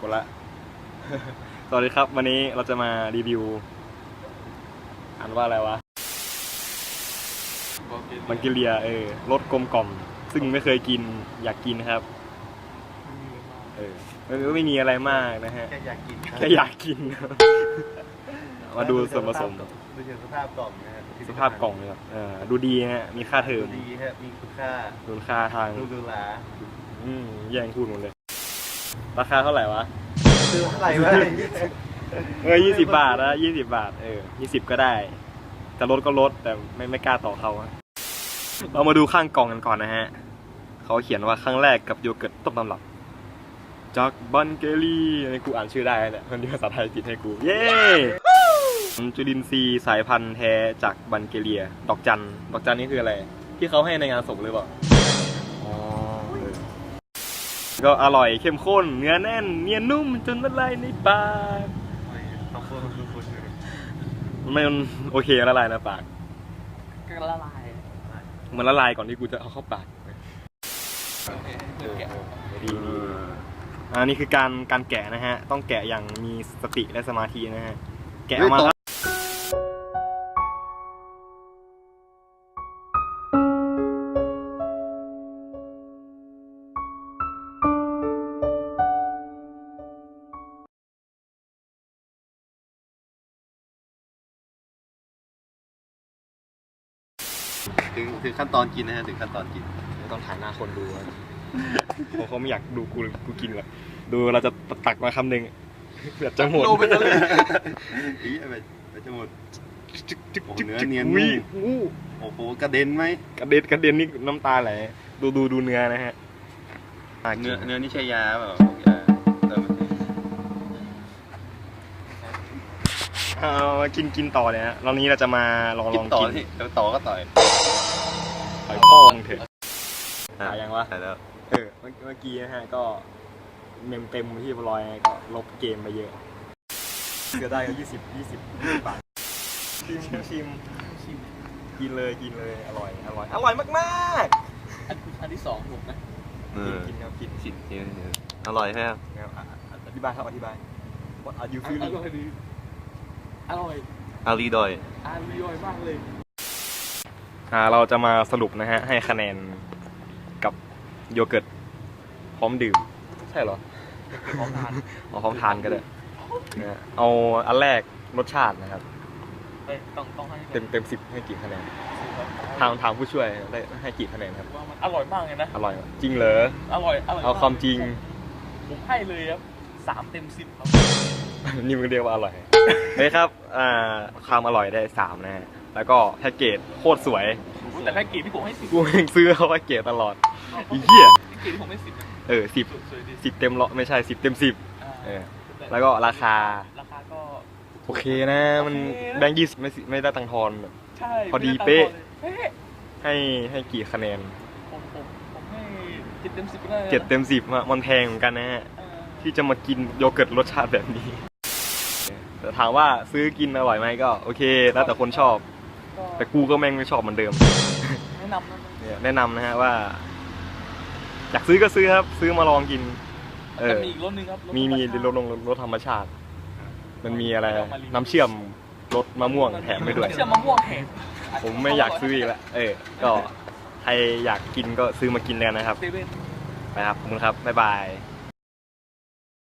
กดละ สวัสดีครับ วันนี้เราจะมารีวิว อ่านว่าอะไรวะมังกิเลียเออรสกลมกล่อม ซึ่งไม่เคยกินอยากกินนะครับ เออมันก็ไม่มีอะไรมากนะฮะ แค่อยากกินแค่อยากกินครับมาดูส่วนผสม ดูจากสภาพกล่องนะฮะสภาพกล่องเลยครับเออดูดีฮะ มีค่าเทอมดูดีฮะมีคุณค่ามูลค่าทางดูดูหลาอืมแย่งพูดหมดเลย ราคาเท่าไหร่วะซื้อเท่าไหร่วะเออยี่สิบาทนะยี่สิบาท เออยี่สิบก็ได้ จะลดก็ลด แต่ไม่ไม่กล้าต่อเขาอะเรามาดูข้างกล่องกันก่อนนะฮะ เขาเขียนว่าครั้งแรกกับโยเกิร์ตต้มตำรับจากบันเกอรี่อันนี้กูอ่านชื่อได้เนี่ยมันมีภาษาไทยติดให้กู เย้จุลินทรีย์สายพันธุ์แท้จากบันเกเลีย ดอกจัน ดอกจันนี่คืออะไร ที่เขาให้ในงานศพหรือเปล่าอ๋อเออ ก็อร่อยเข้มข้น เนื้อแน่น เนียนนุ่มจนละลายในปากต้องพูดทุกคนเลยมันโอเคละลายในปากก็ละลายมันละลายก่อนที่กูจะเอาเข้าปากโอเคเดี๋ยวแกะดีดีอันนี้คือการการแกะนะฮะ ต้องแกะอย่างมีสติและสมาธินะฮะ แกะออกมา ถึงถึงขั้นตอนกินนะฮะถึงขั้นตอนกินต้องถ่ายหน้าคนดูอะเพราะเขาไม่อยากดูกูกูกินหรอกดูเราจะตักมาคำหนึ่งเกือบจะหมดโลไปแล้วเลยอีไปไปจะหมด จึ๊กจึ๊กโอ้จึ๊กเนื้อจึ๊กเนียน อุ้ยนุ่มอู้โอ้โหกระเด็นไหมกระเด็นกระเด็นนี่น้ำตาไหลดูดูดูเนื้อนะฮะากิ เนื้อเนื้อนี่ใช่ยาเปล่ เอามากินกินต่อเลยฮะรอบนี้เราจะมาลองลกิอนงต่อกินที่ต่อก็ต่อยต่อยพ่อมึงเถอะถ่ายยังวะถ่ายแล้วเออเมื่อเมื่อกี้นะฮะก็เมมเต็มที่บรอยก็ลบเกมไปเยอะเสียได้ก็ยี่สิบยี่สิบบาทชิมชิมชิมกินเลยกินเลยอร่อยอร่อยอร่อยมากอันอันที่สองผมนะเอๆกินอกินครับกินชิมอร่อยไหมครับนะครับอะอะอธิบายครับอธิบาย What are you อ feeling ร่ อยดีอร่อยอารีดอย อร่อยมากเลย อ่าเราจะมาสรุปนะฮะ ให้คะแนนกับโยเกิร์ตพร้อมดื่ม ใช่เหรอ พร้อมทานเอาพร้อมทานก็ได้นะฮะเอาอันแรกรสชาตินะครับเอ้ยต้องต้องให้เต็มเต็มสิบให้กี่คะแนนทางทางผู้ช่วยได้ให้กี่คะแนนครับ ว่ามันอร่อยมากเลยนะ อร่อยไหมจริงเหรอ อร่อย อร่อยเอามกความจริง ผมให้เลยครับสามเต็มสิบครับ นี่มึงเรียกว่าอร่อย เฮ้ยครับอ่าความอร่อยได้สามนะฮะแล้วก็แพ็กเกจโคตรสวยแต่แพ็กเกจที่ผมให้สิบกูเองซื้อเขาแพ็กเกจตลอดอีเหี้ยแพ็กเกจที่ผมให้สิบนะเออสิบสวยดีสิบเต็มร้อยไม่ใช่สิบเต็มสิบอ่าเออแล้วก็ราคาราคาก็โอเคนะมันโอเคนะแบงค์ยี่สิบไม่สิไม่ได้ตังค์ทอนใช่พอดีไม่ไตังค์เป๊ะเป๊ะให้ให้กี่คะแนนผมผมผมให้เจ็ดเต็มสิบก็ได้นะเจ็ดเต็มสิบอะมันแพงเหมือนกันนะฮะเออที่จะมากินโยเกิร์ตรสชาติแบบนี้ แต่ถามว่าซื้อกินอร่อยไหมก็โอเค แล้วแต่คนชอบก็แต่กูก็แม่งไม่ชอบเหมือนเดิม แนะนำนะเนี่ยแนะนำนะฮะว่า อยากซื้อก็ซื้อครับ ซื้อมาลองกิน เอแต่อ มีอีกรสหนึงครับมีมีธรรรชาสติลงรสธรรมชาติ มันมีอะไรเอามารีวิวน้ำเชื่อมรสมะม่วงแถมไม่ด้วย เชื่อมมะม่วงแถมผมไม่อยากซื้ออีกแล้ว เออ ก็ใครอยากกินก็ซื้อมากินเลยนะครับ เซเว่น ไปครับ ขอบคุณครับ บ๊ายบาย